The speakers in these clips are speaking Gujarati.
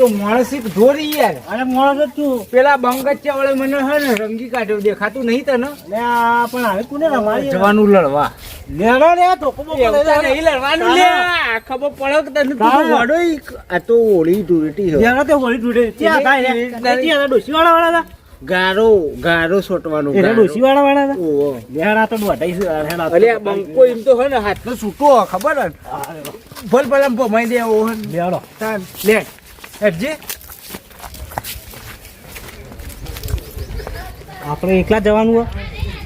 તું તો માણસિક ધોરી યાર. અરે માણસ તું પેલા બંગચ્ચા વાળે મને હે ને રંગી કાઢ્યો દેખાતું નહીં તને? લે પણ હવે કોને રમાડી જવાનું લડવા. લેડો લે તો નહીં લડવાનું લે. ખબર પડક તને તું તો વડો આ તો ઓળી ધૂળેટી હે. યાર તો હોળી તૂટે ત્યાં થાય ને ત્યાં ડોસી વાળા વાળા ગારો ગારો સોટવાનો ગારો. ડોસી વાળા વાળા હતા ઓહો. લેડા તો દોઢાઈ છે હેડા અલે બંકો એમ તો હે ને હાથનો છૂટો ખબર હે? ભલ ભલ ભમાઈ દે એવો હે લેડો. તાન, લે. હેડજે. આપણે એકલા જવાનું હોય?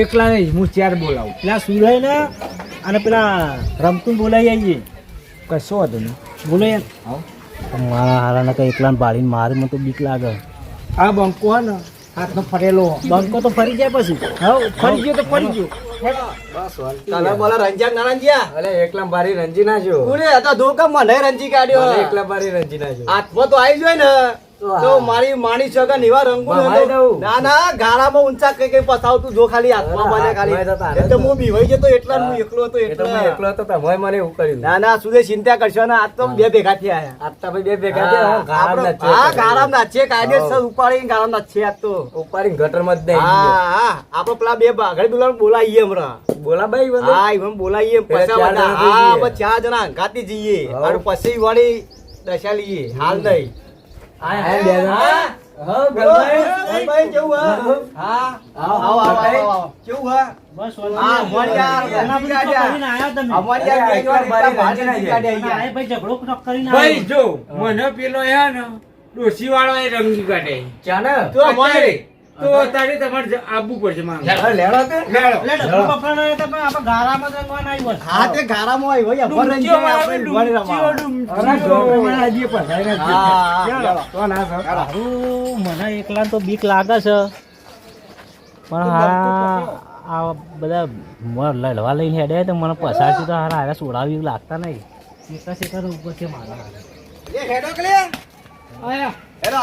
એકલા નહીં હું ચાર બોલાવું. પેલા સુરાય ને અને પેલા રમતું બોલાઈ આવીએ. કશો વાંધો નહીં. બોલાય આવો. મારા હારાને કઈ એકલા બાળીને મારે મને તો બીક લાગે. આ બંકો હે ને હાથનો ફરેલો. બંકો તો ફરી જાય પછી. હવે ફરી ગયો તો ફરી ગયો. કાલા બોલા રંજ્યા ના રંજ્યા અલે એકલા રંજી કાઢ્યો. એકલા બારી રંજી ના જો. હાથમાં તો આવી જાય ને. તો મારી માણી સગન કે નિવા દઉં. ના ના ગાળામાં ઊંચા કઈ કઈ પસાવતું જો ખાલી હાથમાં મને ખાલી. ભમાઈ તો તારે એ તો જ. હું બીવાઈ જતો એટલા હું એકલો હતો તો એટલા. એકલો હતો તમે મને એવું કર્યું. ના ના સુદે ચિંતા કરશો ને આજ તો બે ભેગા થયા આટલા ભાઈ બે ભેગા થયા, આપણે- નાચ્યો હા તો. ગારામ નાચીએ કાયદેસર ઉપાડીને ગારામ નાચીએ આજ તો. ઉપાડીને ગટરમાં જ નહીં હા હા આપણે પેલા બે બાઘડી દુલાને બોલાવીએ હમણાં. બોલા ભાઈ હા એમ બોલાવીએ પેલા પછી હા ચાર જણા અંગાતી જઈએ. અને પછી વાળી દશા લઈએ. હાલ નહીં. હા, હા, બે જણા. હા? હા, બોલો, ગણભાઈ. ગણભાઈ કેવું હા? હા આવો, આવો, આવો, ગણભાઈ. આવો, આવો. કેવું હા? મને પેલો હે ને ડોશી વાળો એ રંગી કાઢે ચાને તો તારે તમારે આવવું પડશે મારે લેડો તે. લેડો. લેડો પણ આપણે ગારામાં રંગવાના આવ્યો. હા તે ગારામાં હોય ભાઈ અભર રંજી આપણે ડૂમચીઓ, રમાવા. અરે, ગોળમાં હજી પધારી નથી. હા. તો ના સર. મને એકલા તો બીક લાગે છે પણ હા આ બધા લડવા લઈને હેડે તો મને પસારથી તો હારા હારા સોડાવી લાગતા નહીં એકા સેકા ઉપર છે મારા એ હેડો કે લે? હેડો. હેડો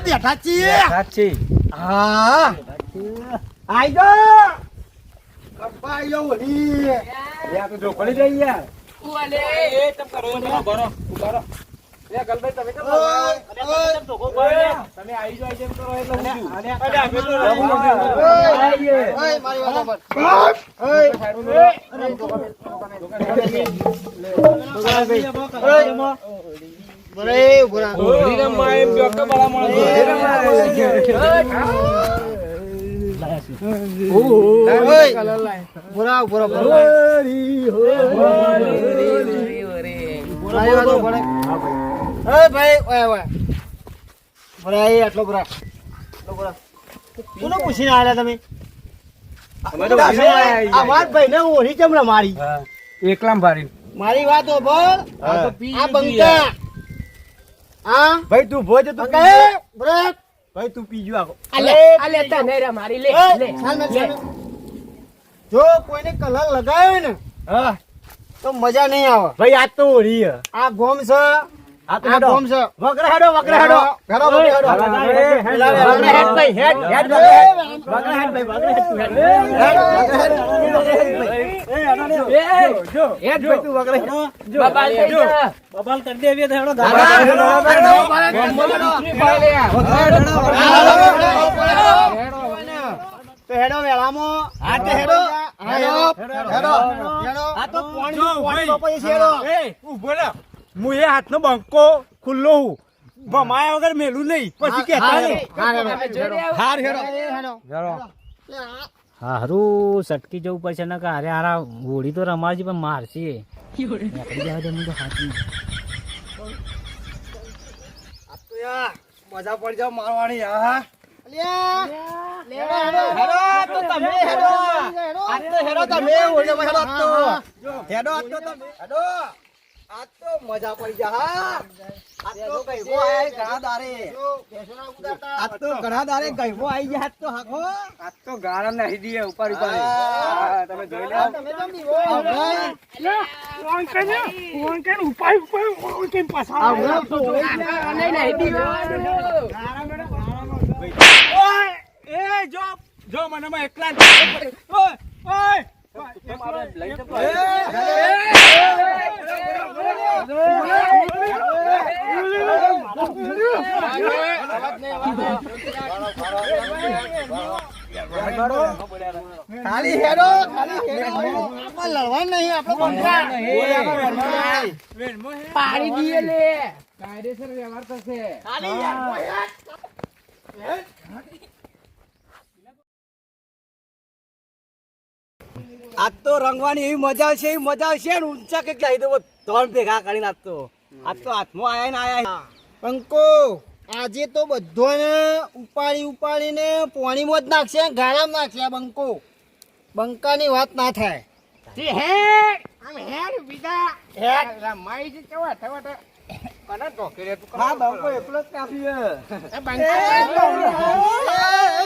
બેઠા છીએ. હા. આઈ જાઓ. પપ્પા આઈ વળી. યા તો જો પડી જાય યાર. રહો. એ તમે કરો એટલે હું સાંભળ. ઓય. બરે, મારી. ઓય, ભાઈ, ઓય, ઓય. રહો, એ આટલો કોને પૂછીને તમે? આ વાત હા. એકલામ ભારી. મારી વાત. હા. આ બંકા. હા. ભાઈ તું ભોજ તું બ્રેક. ભાઈ તું પીજો આખો. ચાલ ને. જો કોઈને કલર લગાવ્યો ને હા. તો મજા નહીં આવે. ભાઈ આજ તો હોળી હે. આ ગોમ છે. આ તો હેડો. ગોમ છે હેડો વગડા હેડો હેડો, વગડા હેડો. વગડા હેડ, ભાઈ, હેડ, હેડ, એ, હેડ. વગડા હેડ ભાઈ, વગડા હેડ હેડ. હેડ, ભાઈ તું વગડા હેડ. જો, જો. બબાલ કરી દેવી તો હેડો હા, હેડો, હેડો, હેડો. તો હેડો વેળામાં. હા, તે હેડો. હેડો. હેડો. હેડો. આ તો પાણી- પાણી ભાઈ. છે, હેડો. એ, ઊભો રહો. હું એ હાથનો બંકો ખુલ્લો હું ભમાયા વગર મેલું નહીં પછી કહેતા નહીં. હાર સટકી જવું પડશે ને કે અરે હારા હોળી તો રમાડશે પણ મારશે મજા પડી જાવ મારવાની હા અલ્યા હેડો તો તમે હેડો હેડો તમે ઓલે તો હેડો આજ તો તમે હેડો આજ તો મજા પડી જા હા આજ તો ગઈબો આયા ઘણા દારે આજ તો ઘણા દારે ગઈબો આઈ ગયા આજ તો હાકો. આજ તો ગાળા નહીં દીએ ઉપર ઉપર તમે જોઈ લો. તમે કેમ દીવો એ જો જો મને એકલા ઓય ઓય. ખાલી હેડો ખાલી હેડો. આપણે લડવા નહીં આપણે પાડી દઈએ લે. કાયદેસર વ્યવહાર થશે. ખાલી આજ તો રંગવાની એવી મજા આવશે એવી મજા આવશે ને ઊંચા કે કહી દેવો ત્રણ ભેગા કરીને આજ તો. આજ તો હાથમાં આયા ને આયા. પંકો આજે તો બધાને ઉપાડી ઉપાડીને પોણીમાં જ નાખશે ગાળા નાખશે બંકો બંકો. બંકાની વાત ના થાય. હા? હે એકલો જ કાપી હે. એકલો જ કાપી હે.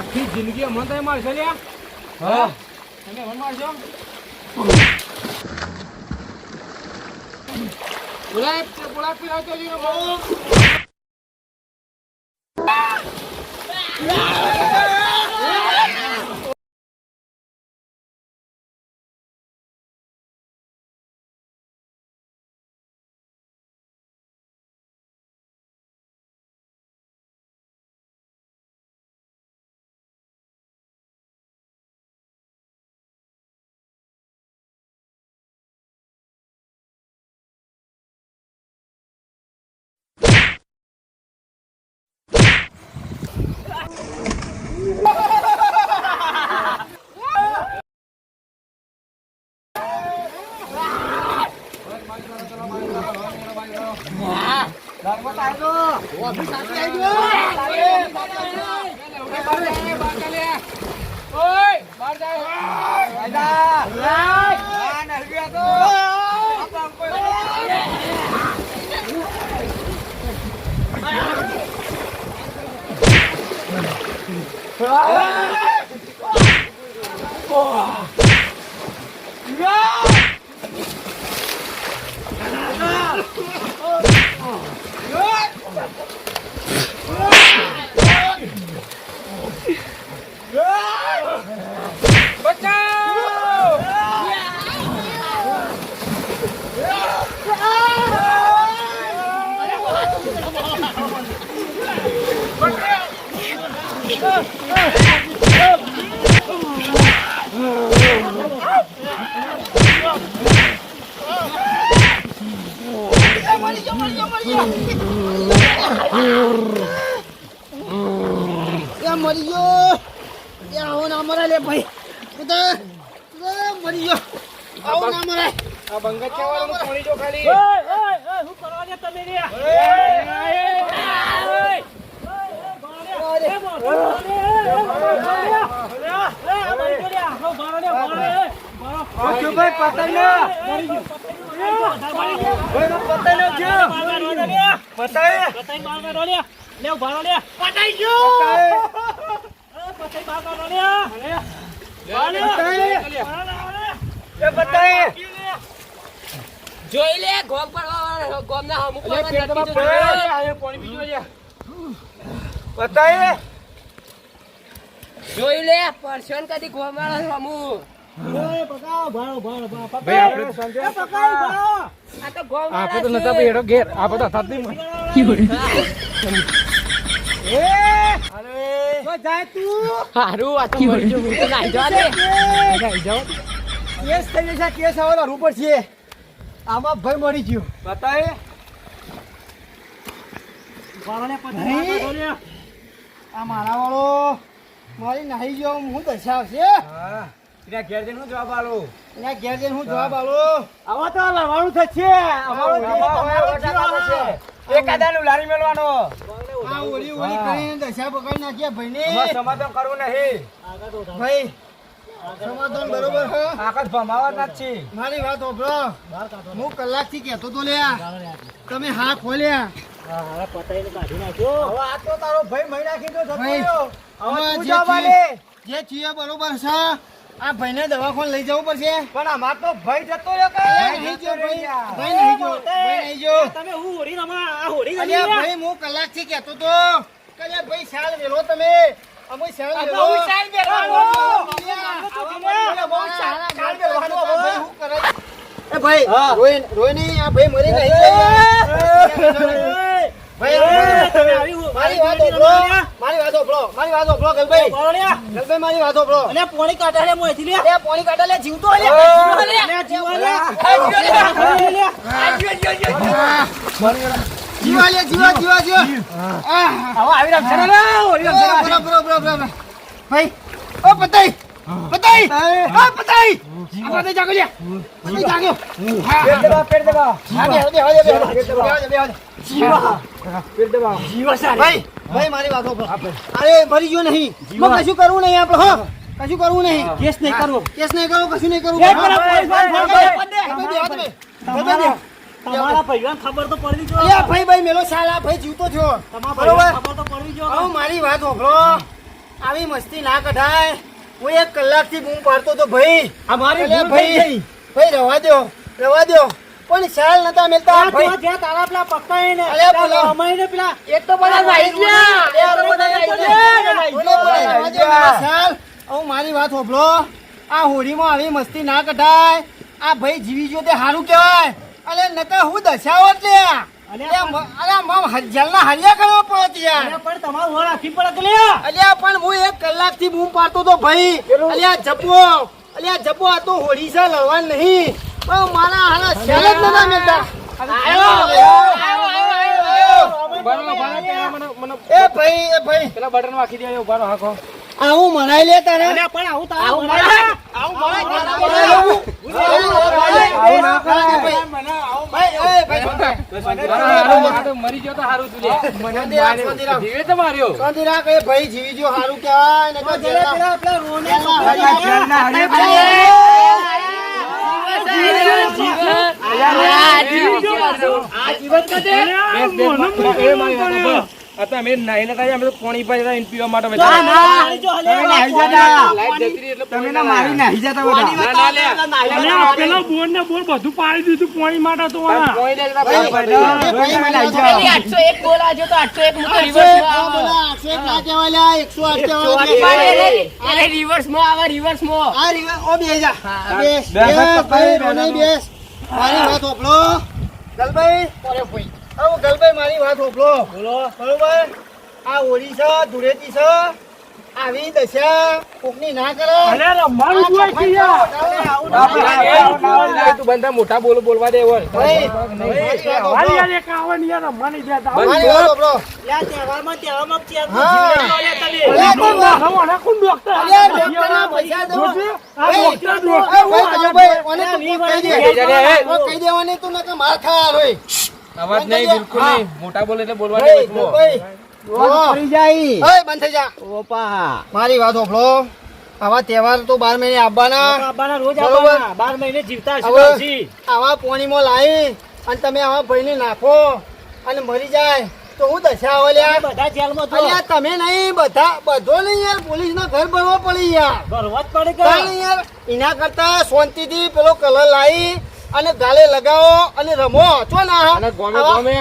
આખી જિંદગી અમને તમે મારશો લ્યા? હા. તમે અમને મારશો? બોલાય બોલા પીરાતો જીરો એ મરી ગયો એ આવો ના મરે લે ભાઈ તું તો તું તો મરી ગયો આવું ના મરાય આ બંગચ્યા વાળાનું પાણી જો ખાલી શું કરવા દે તમે રે? ઓય, ઓય, ઓય, ઓય, ઓય, અશુભાઈ પતંગ ને પતંગ ને જો પતંગ એ પતંગ જોઈ લે ગોમ પડવા ગોમ ના અમુક પાણી પીજો લે બતાય. જોઈ લે પરસન કદી ગોમ વાળા અમુ. ભાઈ આપણે સંજય આ તો ગોમ આપણે તો વાળા નતા ભાઈ ઘેર. આપણે તો થાત નહીં એ અરે. તો જાય તું. હારું આ તો મરી ગયો હું તો નાઈ જવા દે. કેસ થઈ જશે કેસ આવવાનો રૂપર છે. આમાં ભાઈ મરી ગયો. બતાય. આ મારા વાળો મારી નાહી ગયો હું દર્શાવશે હા. ત્યાં ઘેર જઈને હું જવાબ આલો એના ઘેર જઈને હું જવાબ આલો આવા તો લડવાનું થશે. અમારો લારી મેળવાનો. આ કરીને દશા પકડી નાખ્યા ભાઈને અમારે સમાધાન કરવું નહીં. ભાઈ સમાધાન બરોબર હે. આકાશ ભમાવાના જ છે મારી વાત હોભળો. હું કલાકથી કહેતો તો લ્યા. તમે હા ખોલ્યા. હવે આ તો તારો ભાઈ મહી નાખી દો હવે તું જે જવાબ જે છીએ બરોબર છે. આ ભાઈને દવાખાને લઈ જવું પડશે. પણ અમાર તો ભાઈ જતો રહ્યો કે? ભાઈ નહીં જો ભાઈ. ભાઈ નહીં જો ભાઈ નહીં જો તમે હું હોરી રમા આ હોરી અલ્યા ભાઈ હું કલાકથી કહેતો તો. કે ભાઈ શાલ વેલો તમે. અમે શાલ શાલ શાલ-. ભાઈ એ ભાઈ હા. રોય રોય નહીં આ ભાઈ મરી ભાઈ તમે આવી હો- મારી વાત હોભળો મારી વાત હોભળો મારી વાત હોભળો ગલભાઈ. ગલભાઈ મારી વાત હોભળો અને પોણી કાઢા લે મોંથી લે અલ્યા પાણી કાઢા લે જીવતો લે જીવા લે જીવા જીવા જીવા આહ. હવે આવી રમશે ને લે, ઓલી રમશે ને. બરાબર, બરાબર, બરાબર, બરાબર. ભાઈ ઓ પતાઈ પતાઈ ઓ પતાઈ આ પતાઈ જાગો લ્યા પતાઈ જાગો હા પેટ દબાવ, પેટ દબાવ. હા દે હવે બે બે બે જીવા પેટ દબાવ. ભાઈ ભાઈ મારી વાતો પર અરે મરી ગયો નહીં મગ કશું કરવું નહીં આપણે હો કશું કરવું નહીં કેસ નહીં કરવો કેસ નહીં કરવો કશું નહીં કરવું તમારા ભાઈઓને ખબર તો પડવી જોઈએ. અલ્યા ભાઈ ભાઈ મેલો સાલ આ ભાઈ જીવતો થયો. બરોબર? ખબર તો પડવી જોઈએ. હવે મારી વાત હોભળો. આવી મસ્તી ના કઢાય. હું એક કલાકથી બૂમ પાડતો તો ભાઈ. અમારી ભૂલ ભાઈ ભાઈ રવા દો રવા દો પણ શાલ નતા મેલતા આ ભાઈ. તો જ્યાં તારા પેલા પકડાય ને અલ્યા પેલા બોલો. પેલા એક તો બધા નાઈ ગયા. અલ્યા બધા નાઈ ગયા. બોલો, બોલો, રવા દો મારા શાલ. હવે મારી વાત હોભળો. આ હોળીમાં આવી મસ્તી ના કઢાય. આ ભાઈ જીવી જો તે સારું કહેવાય. અલે નકર હું દશાવત લે અલ્યા અલ્યા મ- મમ જલના હરિયા કરવા પડત યાર. પણ તમારું હોર રાખવી પડક લે. અલ્યા પણ હું એક કલાકથી બૂમ પાડતો તો ભાઈ. અલ્યા જપો અલ્યા જપો આ તો હોળી છે લડવા નહીં. પણ મારા હારા શેલ જ નતા મેલતા આયો, આયો, આયો, આયો, આયો. ઉભારો, ઉભારો, પેલા મને- મને એ ભાઈ એ ભાઈ. પેલા બટન વાખી દે, ઉભારો, હાંકો. આવું મનાઈ લે તારે. પણ આવું તારા મરી ગયો તો હારું તું લે. મને શાંતિ રાખ, માર્યો. શાંતિ રાખ. જીવે તો માર્યો. ભાઈ જીવી જો હારું કહેવાય ને તો જેલના- પેલા પેલા રોને જેલના હરિયા- જેલના હરિયા બેસ, બેસ, એ મારી વાત સાંભળો. આ તો અમે નાહી ને કાંઈ અમે તો પાણી પાઈ રહ્યા, પીવા માટે બધા. ના ના જો હલે લાઈટ જતી રહી એટલે પાણી ના મારી નાહી જતા બધા. ના, ના, લે. પેલા બોર ને બોર બધું પાડી દીધું પાણી માટે તો પાણી ભાઈ, પાણી પાઈ દે. ભાઈ, ભાઈ, નાહી ભાઈ, જાઓ. આઠસો એક બોલ આજો તો આઠસો એક હું તો આઠસો reverse એક, માં આ આવે. reverse માં બેસ. મારી વાત. ગલભાઈ, હવે ગલભાઈ મારી વાત હોભળો. બરોબર? આ હોળી છે, ધૂળેટી છે. આવી દશા કોકની ના કરો અરે રમવાનું જ હોય છે યાર. તું બંધા મોટા બોલ બોલવા દે બોલ ભાઈ. યાર એક આવવાની યાર રમવાની. આવો. મારી વાત સાંભળો. યાર. જીવડાવવા અલ્યા, તમે. કોણ? ડોક્ટર? અલ્યા, ડોક્ટરના પૈસા દો. આ ભાઈ, ડોક્ટર, ડોક્ટર. ભાઈ, ભાઈ, ઓને તું કહી દે. કહી દેવાની તું નકર માર ખાવા રોય. અવાજ નહીં બિલકુલ નહીં મોટા બોલે એટલે બોલવા દે ભાઈ, વચમાં. ભાઈ. ઓહો. પડી જાય બંધ થઈ જા ઓપા મારી વાત ઓફલો આવા તહેવાર તો બાર મહિને આવવાના બાબાના રોજ આવવાના. બાર મહિને જીવતા. આવા પોણીમાં લાવી અને તમે આવા ભાઈને નાખો અને મરી જાય તો હું દશા ઓલ્યા બધા જેલમાં જો. અલ્યા તમે નહીં બધા બધો નહીં યાર પોલીસ ના ઘર ભરવો પડી યાર ભરવા જ પડે કે? યાર એના કરતા શાંતિથી પેલો કલર લાવી અને ગાલે લગાવો અને રમો. છો ના અને ગોમે ગોમે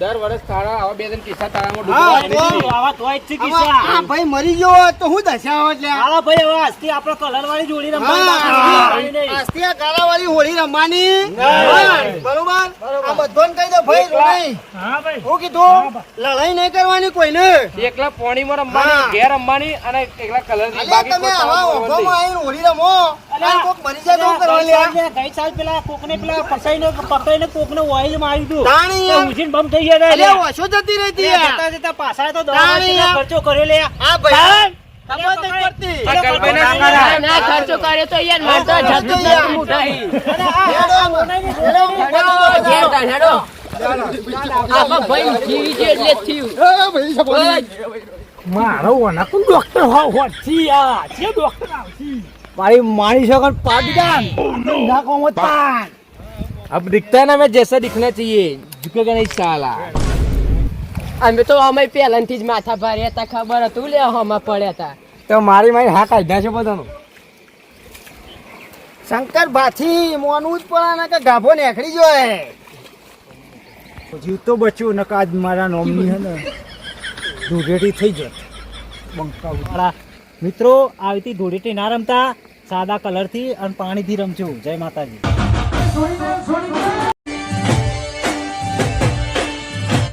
દર વર્ષ તારા આવા બે ત્રણ કિસ્સા તારામાં હા, ડૂબવા આવા તોય છે કિસ્સા. આ ભાઈ મરી ગયો તો હું દશા આવે લ્યા હાલો ભાઈ હવે આસ્તી આપણો કલર વાળી જોડી રમવાની આસ્તી આ ગાલા વાળી હોળી રમવાની. બરોબર? આ બધોને કહી દો ભાઈ રોનાઈ હા ભાઈ. હું કીધું લડાઈ નહીં કરવાની કોઈને? એકલા પોણીમાં રમવાની ઘેર રમવાની અને એકલા કલર અલ્યા તમે આવા ઓઘોમાં આવીને હોળી રમો. અને કોક મરી જાય તો કરવાનું ગઈ સાલ પેલા કોકને પેલા ફસાઈને પકડીને કોકને ઓઇલ મારી દીધું. તાણી બમ થઈ ગયા ઓછો જતી રહેતી લ્યા, જતા જતા પાછા તો દવા ખર્ચો કર્યો લે આ ભાઈ ખર્ચો કર્યો તો યાર મારે જતું ડોક્ટર હોવ હોતી આ? છે ડોક્ટર આવતી મારી માણી શકન પાડી દાન ના કોમ તાન अब दिखता है ना मैं जैसा दिखना चाहिए झुकेगा नहीं साला અમે તો અમે પહેલાથી જ માથા ભારે હતા ખબર હતું લે હમા પડ્યા હતા તો મારી મારી હા કાઢ્યા છે બધાનું શંકર ભાથી મોનું જ પડે ને કે ગાભો નીકળી જોય જીવ તો બચ્યું નકા આજ મારા નોમની હે ને દુધેટી થઈ જત મારા મિત્રો આવી ધૂળેટી ના રમતા સાદા કલરથી અને પાણીથી રમજો. જય માતાજી.